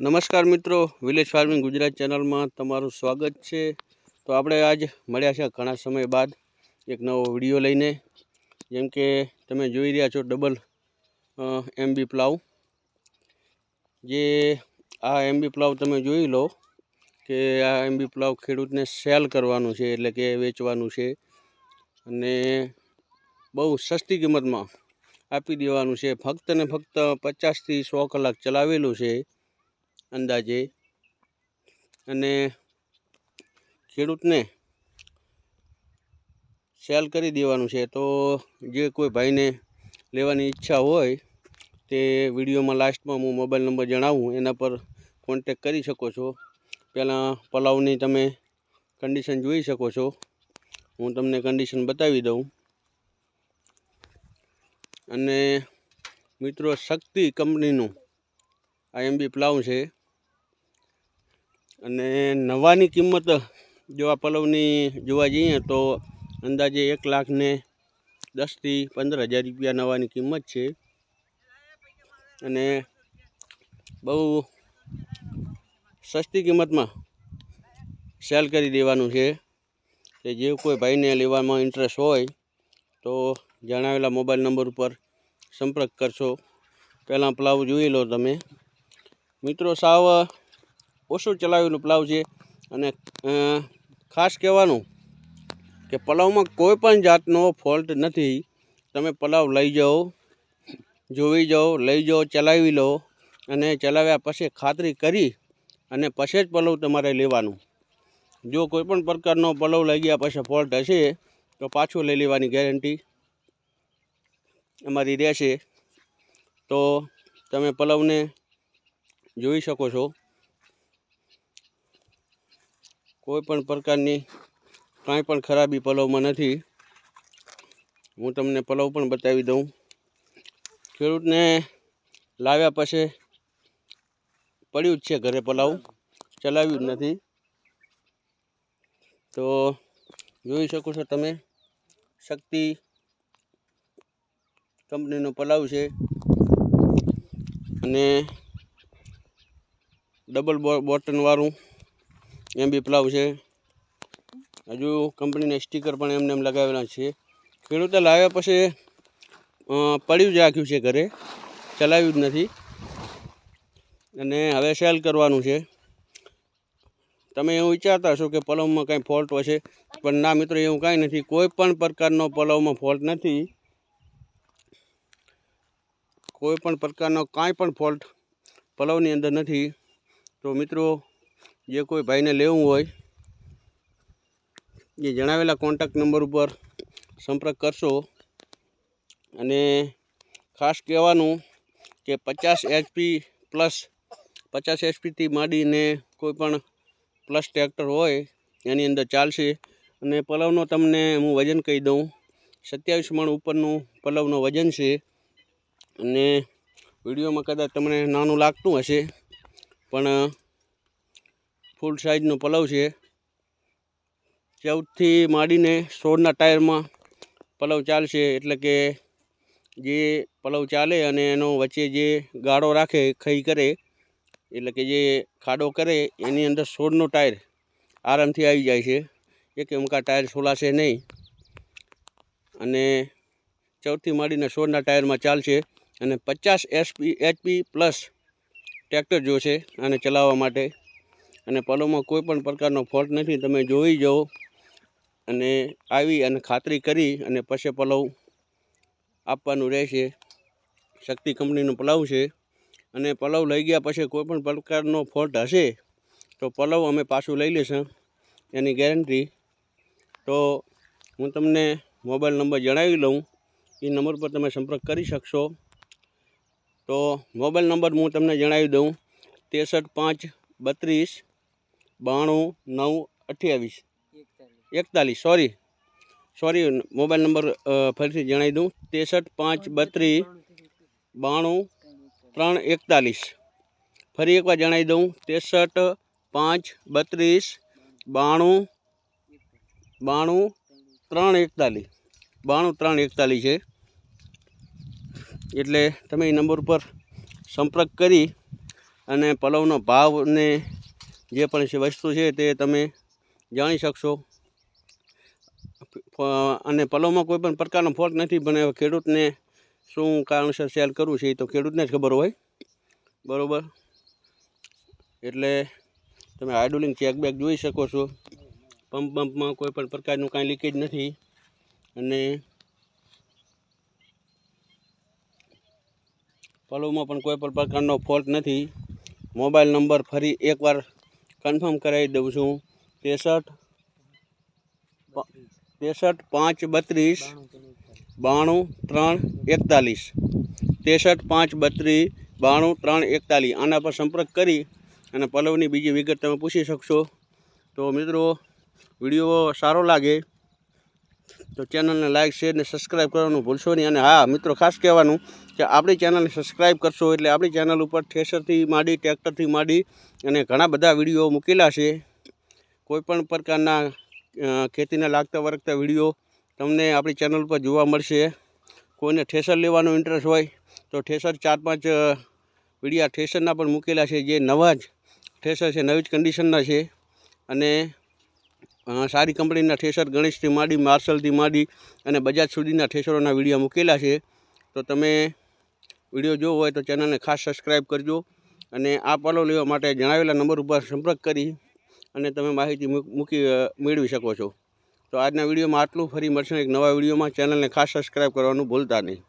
નમસ્કાર મિત્રો village farming Gujarat ચેનલમાં તમારું સ્વાગત છે. તો આપણે આજ મળ્યા છે ઘણા સમય બાદ એક નવો વીડિયો લઈને. જેમ કે તમે જોઈ રહ્યા છો ડબલ એમબી પ્લાવ જે આ એમબી પ્લાવ તમે જોઈ લો કે આ એમબી પ્લાવ ખેડૂતને સેલ કરવાનું છે, એટલે કે વેચવાનું છે. અને બહુ સસ્તી કિંમતમાં આપી દેવાનું છે. ફક્ત ને ફક્ત પચાસથી સો કલાક ચલાવેલું છે. અંદાજે. અને ખેડૂતને સેલ કરી દેવાનું છે. તો જે કોઈ ભાઈને લેવાની ઈચ્છા હોય તે વિડીયોમાં લાસ્ટમાં હું મોબાઈલ નંબર જણાવું, એના પર કોન્ટેક કરી શકો છો. પહેલાં પલાવની તમે કન્ડિશન જોઈ શકો છો. હું તમને કન્ડિશન બતાવી દઉં. અને મિત્રો, શક્તિ કંપનીનું આ એમબી પ્લાવ છે. અને નવાની કિંમત જો આ પલવની જોવા જઈએ તો અંદાજે એક લાખ ને દસથી પંદર હજાર રૂપિયા નવાની કિંમત છે. અને બહુ સસ્તી કિંમતમાં સેલ કરી દેવાનું છે. કે જે કોઈ ભાઈને લેવામાં ઇન્ટરેસ્ટ હોય તો જણાવેલા મોબાઈલ નંબર ઉપર સંપર્ક કરશો. પહેલાં પ્લાવ જોઈ લો તમે. મિત્રો, સાવ ઓછું ચલાવેલું પ્લાવ છે. અને ખાસ કહેવાનું કે પલાવમાં કોઈ પણ જાતનો ફોલ્ટ નથી. તમે પલાવ લઈ જાઓ, જોઈ જાઓ, લઈ જાઓ, ચલાવી લો અને ચલાવ્યા પછી ખાતરી કરી અને પછી જ પલવ તમારે લેવાનું. જો કોઈ પણ પ્રકારનો પલવ લઈ ગયા પછી ફોલ્ટ હશે, તો પાછું લઈ લેવાની ગેરંટી અમારી રહેશે. તો તમે પલવને જોઈ શકો છો. કોઈ પણ પ્રકારની કાંઈ પણ ખરાબી પલવમાં નથી. હું તમને પલવ પણ બતાવી દઉં. ખેડૂતને લાવ્યા પછી પડ્યું જ છે ઘરે પલાવ. ચલાવ્યું જ નથી. તો જોઈ શકો છો તમે, શક્તિ કંપનીનો પલાવ છે. અને ડબલ બોટનવાળું એમબી પ્લાવ છે. હજુ કંપનીના સ્ટીકર પણ એમને એમ લગાવેલા છે. ખેડૂતે લાવ્યા પછી પડ્યું જ રાખ્યું છે ઘરે. ચલાવ્યું જ નથી. અને હવે સેલ કરવાનું છે. તમે એવું વિચારતા હશો કે પલવમાં કાંઈ ફોલ્ટ હશે. પણ ના મિત્રો, એવું કાંઈ નથી. કોઈ પણ પ્રકારનો પલવમાં ફોલ્ટ નથી. કોઈ પણ પ્રકારનો કાંઈ પણ ફોલ્ટ પલવની અંદર નથી. તો મિત્રો જે કોઈ ભાઈને લેવું હોય, એ જણાવેલા કોન્ટેક્ટ નંબર ઉપર સંપર્ક કરશો. અને ખાસ કહેવાનું કે પચાસ એચપી પ્લસ પચાસ એચપીથી માંડીને કોઈ પણ પ્લસ ટ્રેક્ટર હોય, એની અંદર ચાલશે. અને પલવનો તમને હું વજન કહી દઉં. સત્યાવીસ મણ ઉપરનું પલવનો વજન છે. અને વિડીયોમાં કદાચ તમને નાનું લાગતું હશે, પણ ફૂલ સાઇઝનો પલવ છે. ચૌદથી માંડીને સોળના ટાયરમાં પલવ ચાલશે. એટલે કે જે પલવ ચાલે અને એનો વચ્ચે જે ગાળો રાખે, ખઈ કરે, એટલે કે જે ખાડો કરે, એની અંદર સોળનો ટાયર આરામથી આવી જાય છે. એક એમકા ટાયર સોલાશે નહીં. અને ચૌદથી માંડીને સોળના ટાયરમાં ચાલશે. અને પચાસ એસપી, એચપી પ્લસ ટ્રેક્ટર જોશે આને ચલાવવા માટે અને પલોમાં કોઈ પણ પ્રકારનો ફોલ્ટ નથી. તમે જોઈ જાઓ અને આવી અને ખાતરી કરી અને પછી પલવ આપવાનું રહેશે. શક્તિ કંપનીનું પલાવ છે અને પલવ લઈ ગયા પછી કોઈ પણ પ્રકારનો ફોલ્ટ હશે તો પલવ અમે પાછું લઈ લેશું એની ગેરંટી તો હું તમને મોબાઈલ નંબર જણાવી લઉં. એ નંબર પર તમે સંપર્ક કરી શકશો. તો મોબાઈલ નંબર હું તમને જણાવી દઉં. ત્રેસઠ પાંચ, બત્રીસ બાણું નવ અઠ્યાવીસ. એકતાલીસ. સોરી સોરી મોબાઈલ નંબર ફરીથી જણાવી દઉં. ત્રેસઠ પાંચ બત્રીસ બાણું ત્રણ એકતાલીસ. ફરી એકવાર જણાવી દઉં. ત્રેસઠ પાંચ બત્રીસ બાણું બાણું ત્રણ એકતાલીસ. બાણું ત્રણ એકતાલીસ છે. એટલે તમે એ નંબર ઉપર સંપર્ક કરી અને પલવનો ભાવ ને જે પણ વસ્તુ છે તે તમે જાણી શકશો. અને પલવમાં કોઈ પણ પ્રકારનો ફોલ્ટ નથી, પણ ખેડૂતને શું કારણસર સેલ કરવું છે એ તો ખેડૂતને જ ખબર હોય. બરાબર? એટલે તમે હાઇડ્રોલિંગ ચેકબેક જોઈ શકો છો. પંપ પંપમાં કોઈ પણ પ્રકારનું કાંઈ લીકેજ નથી. અને પલવમાં પણ કોઈ પણ પ્રકારનો ફોલ્ટ નથી. મોબાઈલ નંબર ફરી એકવાર કન્ફર્મ કરાવી દઉં છું. ત્રેસઠ ત્રેસઠ પાંચ બત્રીસ બાણું ત્રણ એકતાલીસ. ત્રેસઠ પાંચ બત્રીસ બાણું ત્રણ એકતાલીસ. આના પર સંપર્ક કરી અને પલવની બીજી વિગત તમે પૂછી શકશો. તો મિત્રો, વીડિયો સારો લાગે તો ચેનલને લાઇક શેર ને સબસ્ક્રાઈબ કરવાનું ભૂલશો નહીં. અને હા, મિત્રો, ખાસ કહેવાનું કે આપણી ચેનલને સબસ્ક્રાઈબ કરશો એટલે આપણી ચેનલ ઉપર થ્રેસરથી માંડી, ટ્રેક્ટરથી માંડી અને ઘણા બધા વીડિયો મૂકેલા છે. કોઈપણ પ્રકારના ખેતીને લાગતા વળગતા વીડિયો તમને આપણી ચેનલ પર જોવા મળશે. કોઈને ઠેસર લેવાનો ઇન્ટરેસ્ટ હોય તો ઠેસર ચાર પાંચ વિડીયા ઠેસરના પણ મૂકેલા છે. જે નવા જ ઠેસર છે, નવી જ કન્ડિશનના છે. અને સારી કંપનીના ઠેસર ગણેશથી માંડી માર્શલથી માંડી અને બજાજ સુધીના ઠેસરોના વીડિયો મૂકેલા છે. તો તમે વીડિયો જોવો હોય તો ચેનલને ખાસ સબસ્ક્રાઈબ કરજો અને આ પાલો લેવા માટે જણાવેલા નંબર ઉપર સંપર્ક કરી અને તમે માહિતી મૂક- મેળવી શકો છો. તો આજના વિડીયોમાં આટલું. ફરી મળશે એક નવા વિડીયોમાં. ચેનલને ખાસ સબસ્ક્રાઈબ કરવાનું ભૂલતા નહીં.